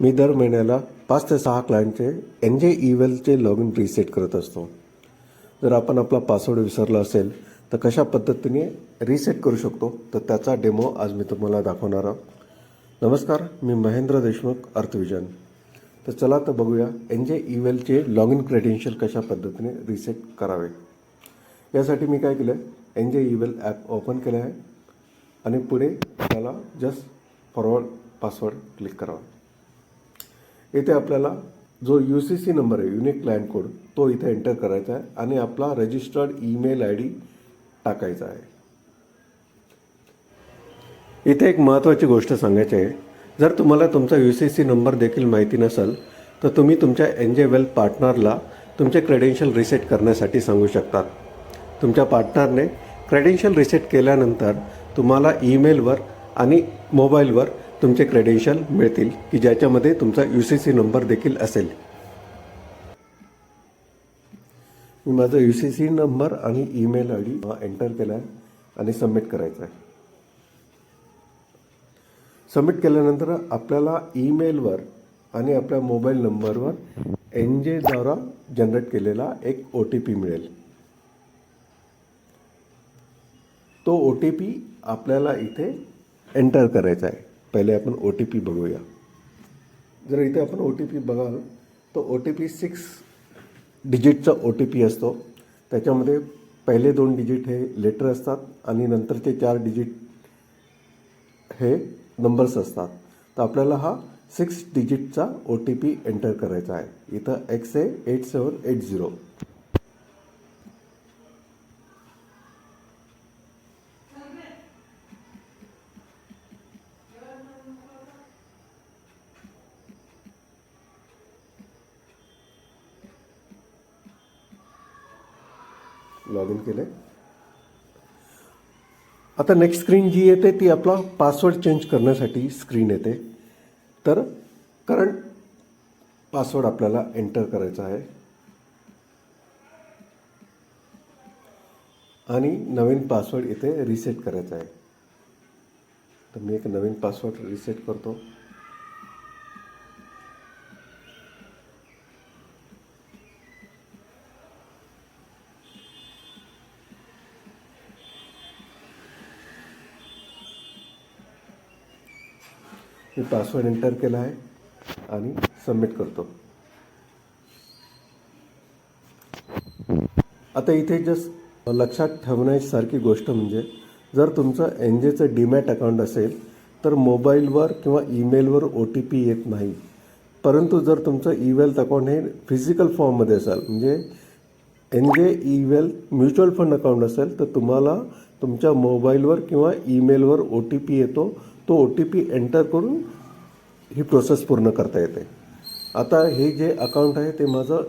मी दर महिन्याला पाच ते सहा क्लायंटचे एन जे ईवेलचे लॉग इन रिसेट करत असतो. जर आपण आपला पासवर्ड विसरला असेल तर कशा पद्धतीने रिसेट करू शकतो तर त्याचा डेमो आज मी तुम्हाला दाखवणार आहोत. नमस्कार मी महेंद्र देशमुख अर्थविजन. तर चला तर बघूया एन जे ईवेलचे लॉग इन क्रेडेन्शियल कशा पद्धतीने रिसेट करावे. यासाठी मी काय केलं आहे एन जे ईवेल ॲप ओपन केलं आहे आणि पुढे त्याला जस्ट फॉरवर्ड पासवर्ड क्लिक करावा. इथे आपल्याला जो यू सी सी नंबर आहे युनिक क्लायंट कोड तो इथे एंटर करायचा आहे आणि आपला रजिस्टर्ड ईमेल आय डी टाकायचा आहे. इथे एक महत्त्वाची गोष्ट सांगायची आहे. जर तुम्हाला तुमचा यू सी सी नंबर देखील माहिती नसेल तर तुम्ही तुमच्या एन जे वेल्थ पार्टनरला तुमचे क्रेडेन्शियल रिसेट करण्यासाठी सांगू शकतात. तुमच्या पार्टनरने क्रेडेन्शियल रिसेट केल्यानंतर तुम्हाला ईमेलवर आणि मोबाईलवर तुमचे क्रेडेन्शियल मिळतील की ज्याच्यामध्ये तुमचा यू सी सी नंबर देखील असेल. मी माझा यू सी सी नंबर आणि ईमेल आय डी एंटर केला आहे आणि सबमिट करायचा आहे सबमिट केल्यानंतर आपल्याला ईमेलवर आणि आपल्या मोबाईल नंबरवर एन जेद्वारा जनरेट केलेला एक ओ टी पी मिळेल. तो ओ टी पी आपल्याला इथे एंटर करायचा आहे पहिले आपण ओ टी पी बघूया जर इथे आपण ओ टी पी बघाल तर ओ टी पी सिक्स डिजिटचा ओ टी पी असतो. त्याच्यामध्ये पहिले दोन डिजिट हे लेटर असतात आणि नंतरचे चार डिजिट हे नंबर्स असतात. तर आपल्याला हा सिक्स डिजिटचा ओ टी पी एंटर करायचा आहे. इथं X A eight seven eight zero log in केलं आता नेक्स्ट स्क्रीन जी येते ती आपला पासवर्ड चेंज करण्यासाठी स्क्रीन येते. तर करंट पासवर्ड आपल्याला एंटर करायचा आहे. आणि नवीन पासवर्ड इथे रिसेट करायचा आहे. तर मी एक नवीन पासवर्ड रिसेट करतो. मी पासवर्ड एंटर केला आहे आणि सबमिट करतो. आता इथे जस्ट लक्षात ठेवण्यासारखी गोष्ट म्हणजे जर तुमचं एन जेचं डीमॅट अकाउंट असेल तर मोबाईलवर किंवा ईमेलवर ओ टी पी येत नाही. परंतु जर तुमचं ई वेल्थ अकाउंट हे फिजिकल फॉर्ममध्ये असेल म्हणजे N J E Wealth mutual fund account असेल तर तुम्हाला तुमच्या मोबाईलवर किंवा ईमेलवर ओ टी पी येतो तो ओ टी पी एंटर करून ही प्रोसेस पूर्ण करता येते. आता हे जे अकाउंट आहे ते माझं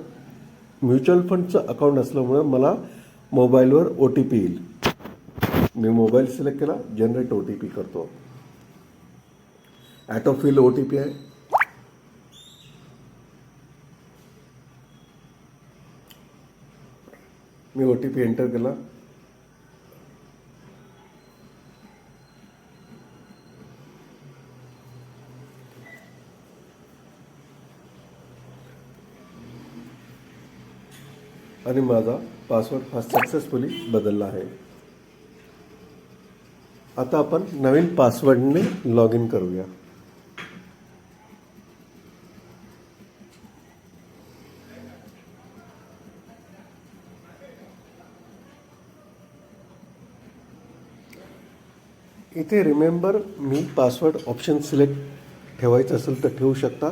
म्युच्युअल फंडचं अकाउंट असल्यामुळं मला मोबाईलवर ओ टी पी येईल. मी मोबाईल सिलेक्ट केला जनरेट ओ टी पी करतो. Auto fill O T P आहे. मी ओ टी पी एंटर केला. आणि माझा पासवर्ड हा सक्सेसफुली बदलला आहे. आता आपण नवीन पासवर्डने लॉग इन करूया. इथे remember me password option select ठेवायचं असेल तर ठेवू शकता.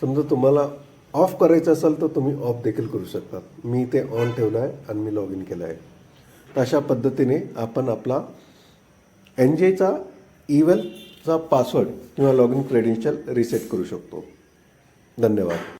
समजा तुम्हाला ऑफ करायचं असेल तर तुम्ही ऑफ देखील करू शकता मी ते ऑन ठेवलं आहे आणि मी लॉग इन केलं आहे तर अशा पद्धतीने आपण आपला एन जेचा ईवेलचा पासवर्ड किंवा लॉग इन क्रेडेन्शियल रिसेट करू शकतो. धन्यवाद.